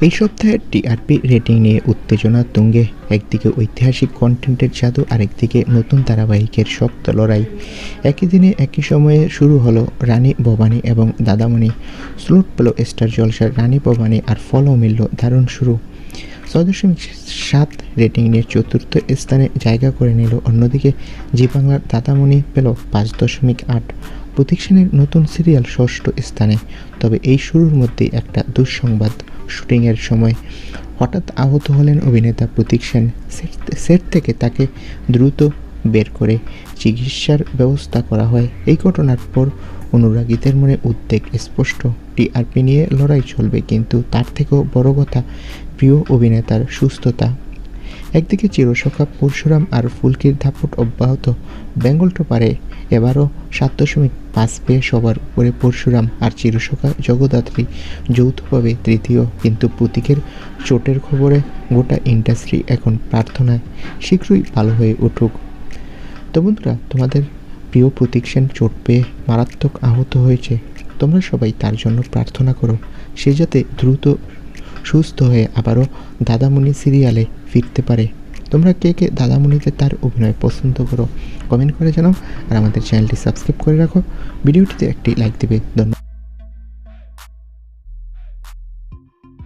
এই সপ্তাহের TRP rating নিয়ে উত্তেজনা তুঙ্গে। একদিকে ঐতিহাসিক কন্টেন্টের জাদু, আরেকদিকে নতুন ধারাবাহিকের শক্ত লড়াই। একই দিনে একই সময়ে শুরু হলো রানী ভবানী এবং দাদামণি। স্লুট পেল স্টার জলসার রানী ভবানী আর ফলও মিলল দারুণ শুরু। ছয় দশমিক সাত রেটিং নিয়ে চতুর্থ স্থানে জায়গা করে নিল অন্যদিকে জি বাংলার দাদামণি পেল পাঁচ দশমিক আট। প্রতীক নতুন সিরিয়াল ষষ্ঠ স্থানে। তবে এই শুরুর মধ্যেই একটা দুঃসংবাদ। শুটিংয়ের সময় হঠাৎ আহত হলেন অভিনেতা প্রতীক সেন। সেট- থেকে তাকে দ্রুত বের করে চিকিৎসার ব্যবস্থা করা হয়। এই ঘটনার পর অনুরাগীদের মনে উদ্বেগ স্পষ্ট। টিআরপি নিয়ে লড়াই চলবে, কিন্তু তার থেকেও বড় কথা প্রিয় অভিনেতার সুস্থতা। একদিকে চিরসখা পরশুরাম আর ফুলকির ধাপট অব্যাহত বেঙ্গল টপারে, এবারও সাত দশমিক পাঁচ পেয়ে সবার উপরে পরশুরাম আর চিরসখা জগদ্ধাত্রী যৌথভাবে তৃতীয়। কিন্তু প্রতীকের চোটের খবরে গোটা ইন্ডাস্ট্রি এখন প্রার্থনায় শীঘ্রই ভালো হয়ে উঠুক। তো বন্ধুরা, তোমাদের প্রিয় প্রতীক সেন চোট পেয়ে মারাত্মক আহত হয়েছে। তোমরা সবাই তার জন্য প্রার্থনা করো, সে যাতে দ্রুত সুস্থ হয়ে আবারও দাদামণি সিরিয়ালে ফিরতে পারে। তোমরা কে কে দাদামণিতে তার অভিনয় পছন্দ করো কমেন্ট করে জানাও। আর আমাদের চ্যানেলটি সাবস্ক্রাইব করে রাখো। ভিডিওটিতে একটি লাইক দেবে। ধন্যবাদ।